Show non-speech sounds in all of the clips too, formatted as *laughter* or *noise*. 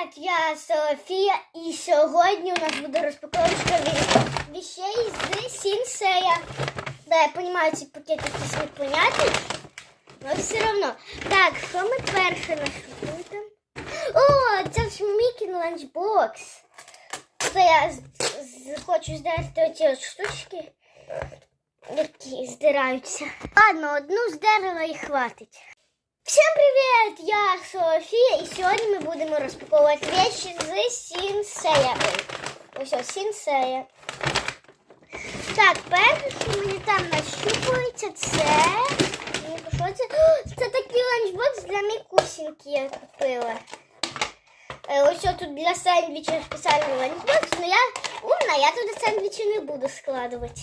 привіт! Я Софія і сьогодні у нас буде розпаковочка ві- вещей з Сінсея. Да, я розумію, ці пакети якісь непонятні, але все одно. Так, що ми перше нашли там? О, це ж Мікін ланчбокс. Це я з- з- хочу здерти оці штучки, які здираються. Ладно, одну здерла і хватить. Всем привет! Я Софія і сьогодні ми будемо розпаковувати речі з Сінсея. Ой, Ось ось Сінсея. Так, перше, що мені там нащупується, це. Ну, Що це? О, *gasps* Це такий ланчбокс для мікусінки я купила. Е, Ось ось тут для сендвічів спеціальний ланчбокс, але я умна, я туди сендвічі не буду складувати.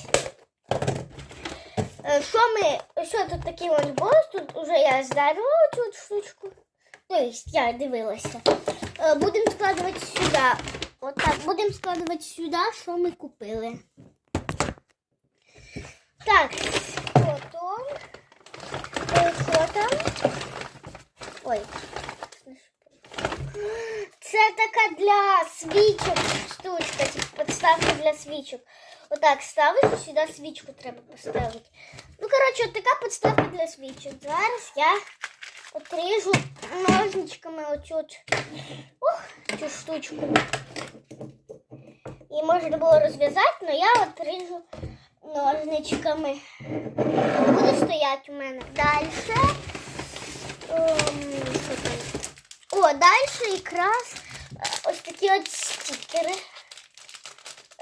Е, Що ми, що тут такий ланчбокс, тут уже я здарила цю от штучку. Тобто я дивилася. Е, Будемо складувати сюди. Отак, будемо складувати сюди, що ми купили. Так, потім. Е, Що там? Ой. Це така для свічок штучка, підставка для свічок. Отак ставиш і сюди свічку треба поставити. Ну, коротше, от така підставка для свічок. Зараз я отріжу ножничками оцю ух, цю штучку. Її можна було розв'язати, але я отріжу ножничками. Буде стояти у мене. Далі. Ем? О, далі якраз е, ось такі от стікери.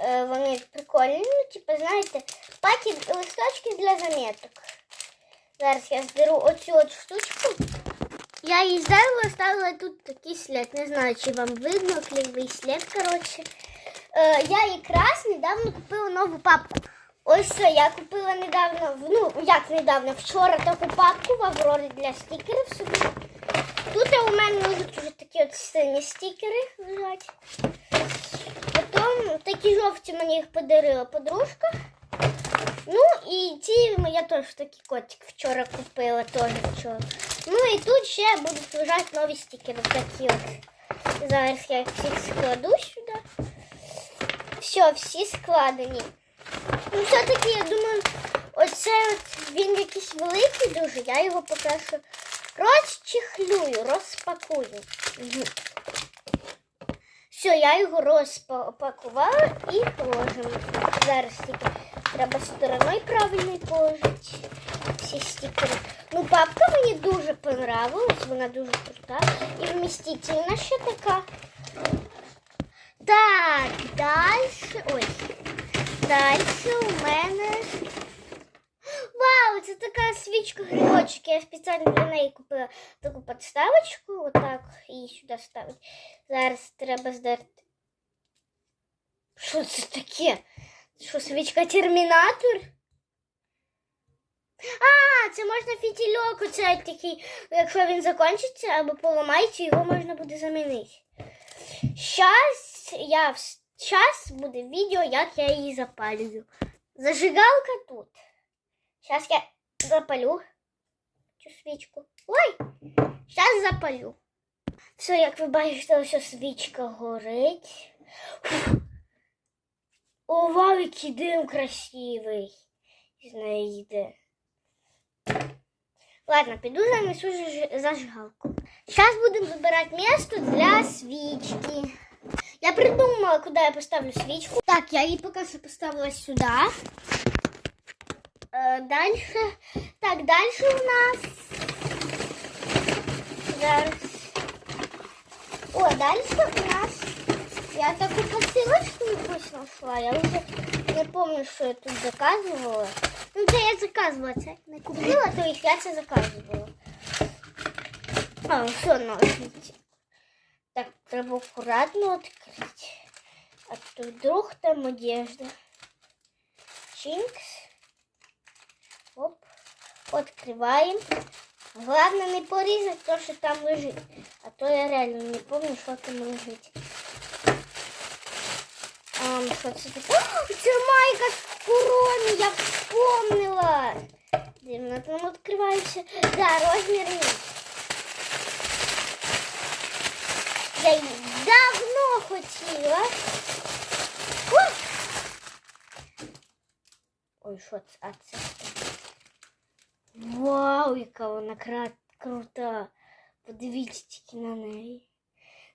Е, Вони прикольні. Ну, типу, знаєте, паті листочки для заметок. Зараз я зберу оцю от штучку. Я її здерла, ставила тут такий слід. Не знаю, чи вам видно, клейовий слід, коротше. Е, я якраз недавно купила нову папку. Ось це, я купила недавно, ну, як недавно, вчора таку папку в Аврорі для стікерів собі. Тут у мене вже такі от сині стікери лежать. Потім такі жовті мені їх подарила подружка. Ну і ці я теж такий котик вчора купила, теж вчора. Ну і тут ще будуть лежати нові стікери такі от. Зараз я їх всіх складу сюди. Все, всі складені. Ну, все-таки, я думаю, оце от він якийсь великий дуже, я його поки що розчехлюю, розпакую. Мгм. Все, я його розпакувала і положимо. Зараз тільки треба стороною правильно положити всі стікери. Ну, папка мені дуже понравилась, вона дуже крута і вмістительна ще така. Так, далі. Ой. Далі у мене. Вау, це така свічка грибочок. Я спеціально для неї купила таку підставочку. Отак її сюди ставити. Зараз треба здерти. Що це таке? Що, свічка термінатор? А, це можна фітільок, оце такий, якщо він закінчиться або поламається, його можна буде замінити. Щас я щас буде відео, як я її запалюю. Зажигалка тут. Сейчас я запалю цю свічку. Ой! Сейчас запалю. Все, як ви бачите, ось свічка горить. О, який дим красивий. З неї йде. Ладно, піду занесу заж- зажигалку. Зараз будемо вибирати місце для свічки. Я придумала, куди я поставлю свічку. Так, я її поки що поставила сюди. Е, дальше. Так, дальше у нас. Зараз. О, дальше у нас. Я таку посилочку якусь знайшла. Я вже не пам'ятаю, що я тут заказувала. Ну, це я заказувала, це не купила, то есть я це заказувала. А, все, ножниці. Так, треба акуратно відкрити. А то вдруг там одежда. Чинкс. Оп. Открываем. Главное не порезать то, что там лежит. А то я реально не помню, что там лежит. Ам, що це таке? О, майка з курони, я вспомнила. Де там відкривається? Да, розмір я її давно хотіла. Ух! Ой, що це? А це? Яка вона крута. Подивіться тільки на неї.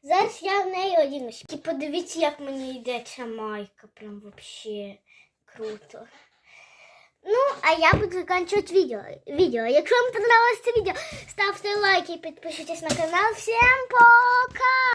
Зараз я в неї одінусь. І подивіться, як мені йде ця майка. Прям вообще круто. Ну, а я буду заканчивать видео. видео. Якщо вам понравилось це відео, ставте лайки і підпишитесь на канал. Всім пока!